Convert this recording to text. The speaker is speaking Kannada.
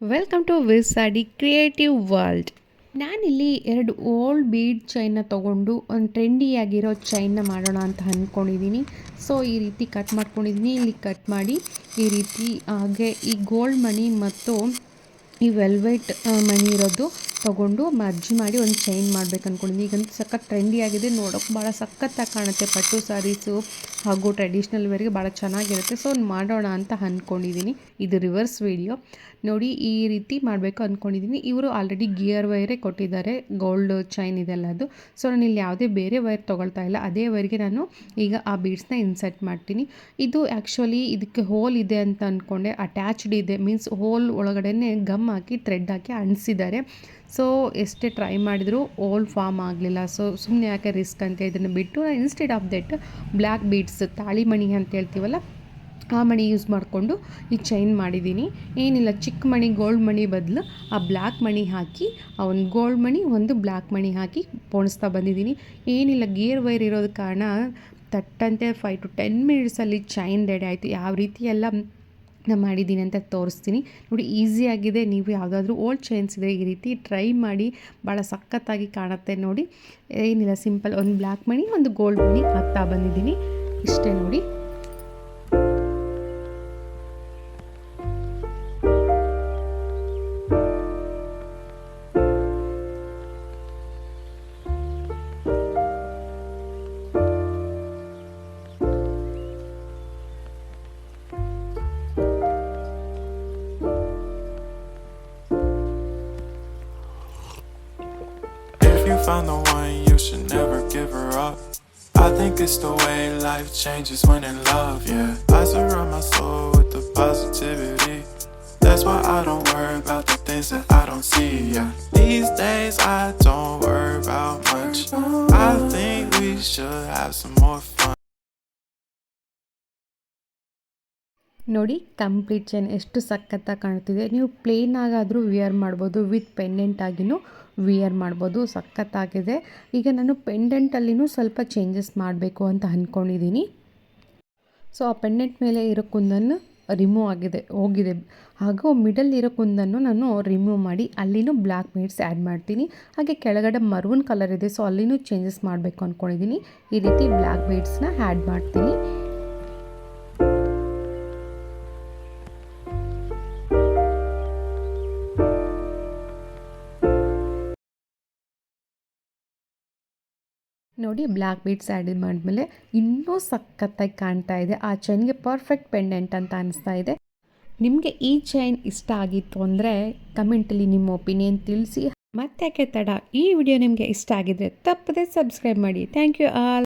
ವೆಲ್ಕಮ್ ಟು ವಿಸಾಡಿ ಕ್ರಿಯೇಟಿವ್ ವರ್ಲ್ಡ್ ನಾನಿಲ್ಲಿ ಎರಡು ಓಲ್ಡ್ ಬೀಡ್ ಚೈನ್ನ ತೊಗೊಂಡು, ಒಂದು ಟ್ರೆಂಡಿಯಾಗಿರೋ ಚೈನ್ನ ಮಾಡೋಣ ಅಂತ ಅಂದ್ಕೊಂಡಿದ್ದೀನಿ ಸೊ ಈ ರೀತಿ ಕಟ್ ಮಾಡ್ಕೊಂಡಿದ್ದೀನಿ ಇಲ್ಲಿ ಕಟ್ ಮಾಡಿ, ಈ ರೀತಿ, ಹಾಗೆ ಈ ಗೋಲ್ಡ್ ಮಣಿ ಮತ್ತು ಈ ವೆಲ್ವೆಟ್ ಮಣಿ ಇರೋದು ತೊಗೊಂಡು ಮರ್ಜಿ ಮಾಡಿ ಒಂದು ಚೈನ್ ಮಾಡ್ಬೇಕು ಅಂದ್ಕೊಂಡಿದ್ದೀನಿ ಈಗಂತೂ ಸಖತ್ ಟ್ರೆಂಡಿ ಆಗಿದೆ. ನೋಡೋಕೆ ಭಾಳ ಸಖತ್ತಾಗಿ ಕಾಣುತ್ತೆ. ಪಟ್ಟು ಸಾರೀಸು ಹಾಗೂ ಟ್ರೆಡಿಷ್ನಲ್ ವೇರ್ಗೆ ಭಾಳ ಚೆನ್ನಾಗಿರುತ್ತೆ. ಸೊ ಮಾಡೋಣ ಅಂತ ಅಂದ್ಕೊಂಡಿದ್ದೀನಿ ಇದು ರಿವರ್ಸ್ ವೀಡಿಯೋ ನೋಡಿ, ಈ ರೀತಿ ಮಾಡಬೇಕು ಅಂದ್ಕೊಂಡಿದ್ದೀನಿ ಇವರು ಆಲ್ರೆಡಿ ಗಿಯರ್ ವೈರೇ ಕೊಟ್ಟಿದ್ದಾರೆ. ಗೋಲ್ಡ್ ಚೈನ್ ಇದೆಲ್ಲ ಅದು. ಸೊ ನಾನು ಇಲ್ಲಿ ಯಾವುದೇ ಬೇರೆ ವೈರ್ ತೊಗೊಳ್ತಾ ಇಲ್ಲ. ಅದೇ ವೈರ್ಗೆ ನಾನು ಈಗ ಆ ಬೀಡ್ಸ್ನ ಇನ್ಸರ್ಟ್ ಮಾಡ್ತೀನಿ. ಇದು ಆ್ಯಕ್ಚುಲಿ ಇದಕ್ಕೆ ಹೋಲ್ ಇದೆ ಅಂತ ಅಂದ್ಕೊಂಡೆ ಅಟ್ಯಾಚ್ಡ್ ಇದೆ. ಮೀನ್ಸ್ ಹೋಲ್ ಒಳಗಡೆ ಗಮ್ ಹಾಕಿ ಥ್ರೆಡ್ ಹಾಕಿ ಅಣಿಸಿದ್ದಾರೆ ಸೊ ಎಷ್ಟೇ ಟ್ರೈ ಮಾಡಿದರೂ ಓಲ್ಡ್ ಫಾರ್ಮ್ ಆಗಲಿಲ್ಲ. ಸೊ ಸುಮ್ಮನೆ ಯಾಕೆ ರಿಸ್ಕ್ ಅಂತ ಇದನ್ನು ಬಿಟ್ಟು instead of that black beads ತಾಳಿ ಮಣಿ ಅಂತ ಹೇಳ್ತೀವಲ್ಲ, ಆ ಮಣಿ ಯೂಸ್ ಮಾಡಿಕೊಂಡು ಈ ಚೈನ್ ಮಾಡಿದ್ದೀನಿ ಏನಿಲ್ಲ, ಚಿಕ್ಕ ಮಣಿ ಗೋಲ್ಡ್ ಮಣಿ ಬದಲು ಆ ಬ್ಲ್ಯಾಕ್ ಮಣಿ ಹಾಕಿ, ಆ ಒಂದು ಗೋಲ್ಡ್ ಮಣಿ, ಒಂದು ಬ್ಲ್ಯಾಕ್ ಮಣಿ ಹಾಕಿ ಪೋಣಿಸ್ತಾ ಬಂದಿದ್ದೀನಿ ಏನಿಲ್ಲ ಗೇರ್ ವೈರ್ ಇರೋದ ಕಾರಣ ತಟ್ಟಂತೆ ಫೈವ್ ಟು ಟೆನ್ ಮಿನಿಟ್ಸಲ್ಲಿ ಚೈನ್ ರೆಡಿ ಆಯಿತು. ಯಾವ ರೀತಿ ಎಲ್ಲ ನಾನು ಮಾಡಿದ್ದೀನಿ ಅಂತ ತೋರಿಸ್ತೀನಿ. ನೋಡಿ ಈಸಿಯಾಗಿದೆ ನೀವು ಯಾವುದಾದ್ರೂ ಓಲ್ಡ್ ಚೈನ್ಸ್ ಇದ್ದರೆ ಈ ರೀತಿ ಟ್ರೈ ಮಾಡಿ. ಭಾಳ ಸಖತ್ತಾಗಿ ಕಾಣುತ್ತೆ ನೋಡಿ. ಏನಿಲ್ಲ ಸಿಂಪಲ್ ಒಂದು ಬ್ಲ್ಯಾಕ್ ಮಣಿ, ಒಂದು ಗೋಲ್ಡ್ ಮಣಿ ಹಾಕ್ತಾ ಬಂದಿದ್ದೀನಿ. ಇಷ್ಟೇ ನೋಡಿ. Found the one, you should never give her up. I think it's the way life changes when in love, yeah. I surround my soul with the positivity. That's why I don't worry about the things that I don't see, yeah. These days I don't worry about much. I think we should have some more fun. ನೋಡಿ ಕಂಪ್ಲೀಟ್ ಚೈನ್ ಎಷ್ಟು ಸಖತ್ತಾಗಿ ಕಾಣ್ತಿದೆ. ನೀವು ಪ್ಲೇನ್ ಆಗಾದರೂ ವಿಯರ್ ಮಾಡ್ಬೋದು ವಿತ್ ಪೆಂಡೆಂಟ್ ಆಗಿನೂ ವಿಯರ್ ಮಾಡ್ಬೋದು, ಸಖತ್ತಾಗಿದೆ. ಈಗ ನಾನು ಪೆಂಡೆಂಟಲ್ಲಿನೂ ಸ್ವಲ್ಪ ಚೇಂಜಸ್ ಮಾಡಬೇಕು ಅಂತ ಅಂದ್ಕೊಂಡಿದ್ದೀನಿ ಸೊ ಆ ಪೆಂಡೆಂಟ್ ಮೇಲೆ ಇರೋ ಕುಂದನ್ನು ರಿಮೂವ್ ಆಗಿದೆ, ಹೋಗಿದೆ. ಹಾಗೂ ಮಿಡಲ್ ಇರೋ ಕುಂದನ್ನು ನಾನು ರಿಮೂವ್ ಮಾಡಿ ಅಲ್ಲಿನೂ ಬ್ಲ್ಯಾಕ್ ಮೀಟ್ಸ್ ಆ್ಯಡ್ ಮಾಡ್ತೀನಿ. ಹಾಗೆ ಕೆಳಗಡೆ ಮರೂನ್ ಕಲರ್ ಇದೆ ಸೊ ಅಲ್ಲಿನೂ ಚೇಂಜಸ್ ಮಾಡಬೇಕು ಅಂದ್ಕೊಂಡಿದ್ದೀನಿ ಈ ರೀತಿ ಬ್ಲ್ಯಾಕ್ ಮೀಟ್ಸ್ನ ಆ್ಯಡ್ ಮಾಡ್ತೀನಿ. ನೋಡಿ ಬ್ಲ್ಯಾಕ್ ಬೀಡ್ಸ್ ಆ್ಯಡ್ ಮಾಡಿದ್ಮೇಲೆ ಇನ್ನೂ ಸಖತ್ತಾಗಿ ಕಾಣ್ತಾ ಇದೆ. ಆ ಚೈನ್ಗೆ ಪರ್ಫೆಕ್ಟ್ ಪೆಂಡೆಂಟ್ ಅಂತ ಅನಿಸ್ತಾ ಇದೆ. ನಿಮಗೆ ಈ ಚೈನ್ ಇಷ್ಟ ಆಗಿತ್ತು ಅಂದರೆ ಕಮೆಂಟಲ್ಲಿ ನಿಮ್ಮ ಒಪಿನಿಯನ್ ತಿಳಿಸಿ. ಮತ್ತೆ ಯಾಕೆ ತಡ, ಈ ವಿಡಿಯೋ ನಿಮಗೆ ಇಷ್ಟ ಆಗಿದ್ರೆ ತಪ್ಪದೆ ಸಬ್ಸ್ಕ್ರೈಬ್ ಮಾಡಿ. Thank you all.